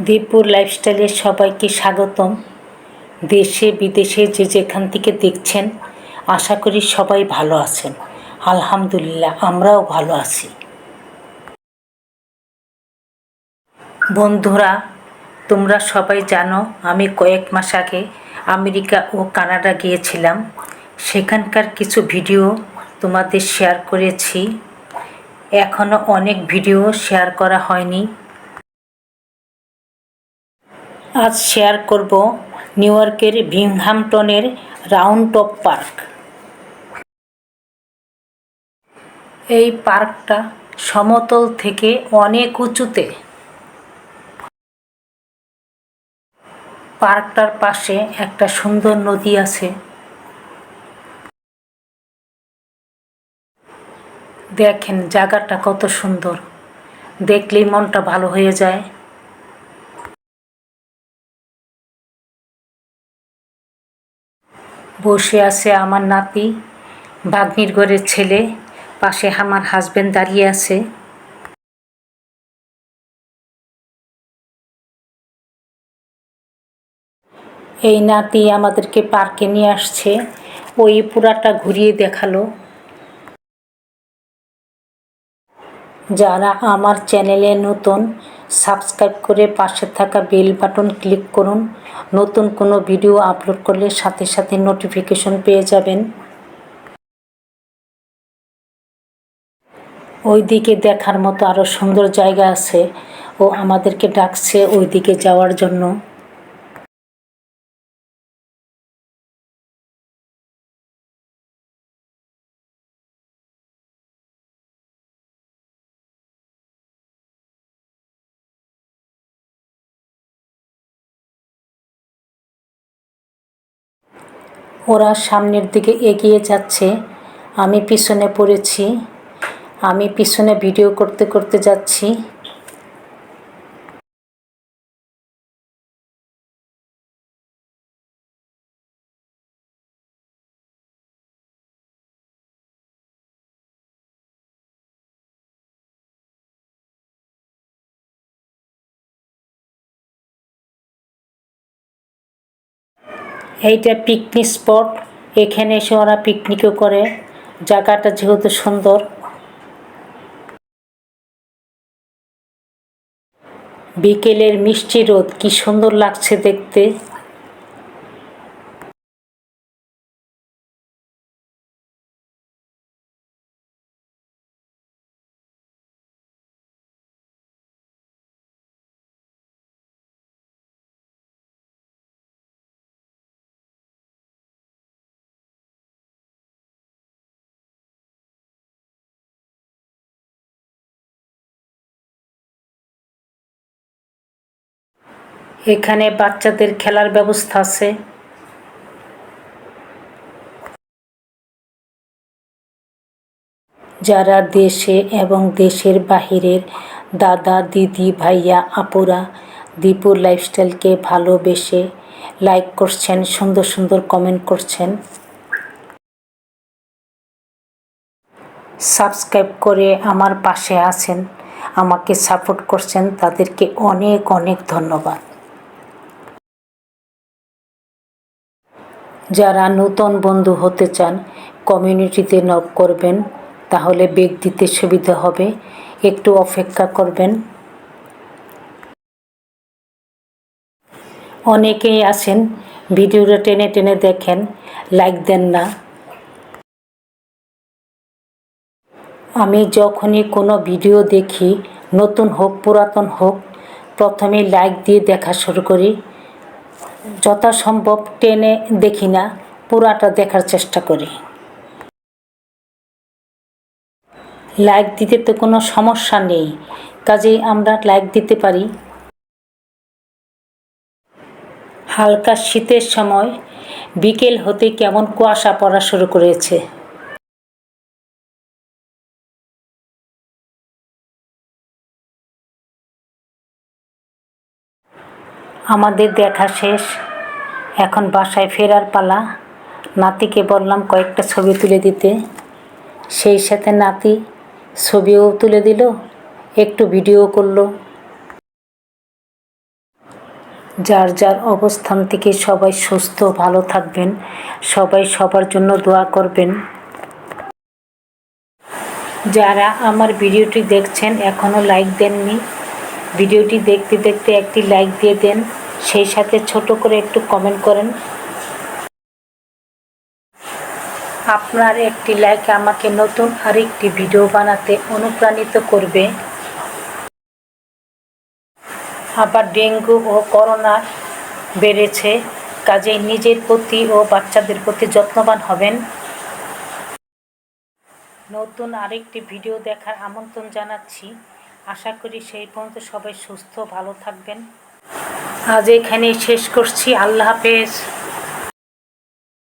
দীপুর লাইফস্টাইলে সবাইকে স্বাগতম। দেশে, বিদেশে যে যেখান থেকে দেখছেন, আশা করি সবাই ভালো আছেন। আলহামদুলিল্লাহ, আমরাও ভালো আছি। বন্ধুরা, তোমরা সবাই জানো, আমি কয়েক মাস আগে আমেরিকা ও কানাডা গিয়েছিলাম। সেখানকার কিছু ভিডিও তোমাদের শেয়ার করেছি। এখনও অনেক ভিডিও শেয়ার করা হয়নি। আজ শেয়ার করব নিউ ইয়র্কের ভিংহামটনের রাউন্ড টপ পার্ক। এই পার্কটা সমতল থেকে অনেক উঁচুতে। পার্কটার পাশে একটা সুন্দর নদী আছে। দেখেন জায়গাটা কত সুন্দর। দেখলেই মনটা ভালো হয়ে যায়। বসে আছে আমার নাতি বাগ্নির ঘরের ছেলে, পাশে আমার হাজবেন্ড দাঁড়িয়ে আছে। এই নাতি আমাদেরকে পার্কে নিয়ে আসছে, ওই পুরাটা ঘুরিয়ে দেখাল। যারা আমার চ্যানেলে নতুন সাবস্ক্রাইব করে পাশে থাকা বেল বাটন ক্লিক করুন। নতুন কোনো ভিডিও আপলোড করলে সাথে সাথে নোটিফিকেশন পেয়ে যাবেন। ওই দিকে দেখার মতো আরও সুন্দর জায়গা আছে ও আমাদেরকে ডাকছে ওই দিকে যাওয়ার জন্য। ওরা সামনের দিকে এগিয়ে যাচ্ছে। আমি পিছনে পড়েছি। আমি পিছনে ভিডিও করতে করতে যাচ্ছি। এইটা পিকনিক স্পট এখানে এসে ওরা পিকনিকও করে। জায়গাটা যেহেতু সুন্দর। বিকেলের মিষ্টি রোদ, কি সুন্দর লাগছে দেখতে। এখানে বাচ্চাদের খেলার ব্যবস্থা আছে। যারা দেশে এবং দেশের বাহিরের দাদা, দিদি, ভাইয়া, আপুরা দীপুর লাইফস্টাইলকে ভালোবেসে লাইক করছেন, সুন্দর সুন্দর কমেন্ট করছেন। সাবস্ক্রাইব করে আমার পাশে আছেন, আমাকে সাপোর্ট করছেন, তাদেরকে অনেক অনেক ধন্যবাদ। যারা নূতন বন্ধু হতে চান কমিউনিটিতে নক করবেন, তাহলে বেগ দিতে সুবিধা হবে। একটু অপেক্ষা করবেন। অনেকেই আছেন, ভিডিওটা টেনে টেনে দেখেন লাইক দেন না। আমি যখনই কোনো ভিডিও দেখি, নতুন হোক, পুরাতন হোক, প্রথমে লাইক দিয়ে দেখা শুরু করি। যথাসম্ভব টেনে দেখি না, পুরাটা দেখার চেষ্টা করি। লাইক দিতে তো কোনো সমস্যা নেই, কাজেই আমরা লাইক দিতে পারি। হালকা শীতের সময় বিকেল হতে কেমন কুয়াশা পড়া শুরু করেছে? আমাদের দেখা শেষ। এখন বাসায় ফেরার পালা। নাতিকে বললাম কয়েকটা ছবি তুলে দিতে। সেই সাথে নাতি ছবিও তুলে দিল, একটু ভিডিও করল। যার যার অবস্থান থেকে সবাই সুস্থ, ভালো থাকবেন। সবাই সবার জন্য দোয়া করবেন। যারা আমার ভিডিওটি দেখছেন এখনও লাইক দেননি ভিডিওটি দেখতে দেখতে একটি লাইক দিয়ে দেন, সেই সাথে ছোট করে একটু কমেন্ট করেন। আপনার একটি লাইক আমাকে নতুন আরেকটি ভিডিও বানাতে অনুপ্রাণিত করবে। আবার ডেঙ্গু ও করোনা বেড়েছে, কাজেই নিজের প্রতি ও বাচ্চাদের প্রতি যত্নবান হবেন। নতুন আরেকটি ভিডিও দেখার আমন্ত্রণ জানাচ্ছি। আশা করি সেই পর্যন্ত সবাই সুস্থ ভালো থাকবেন। আজ এখানেই শেষ করছি। আল্লাহ হাফেজ।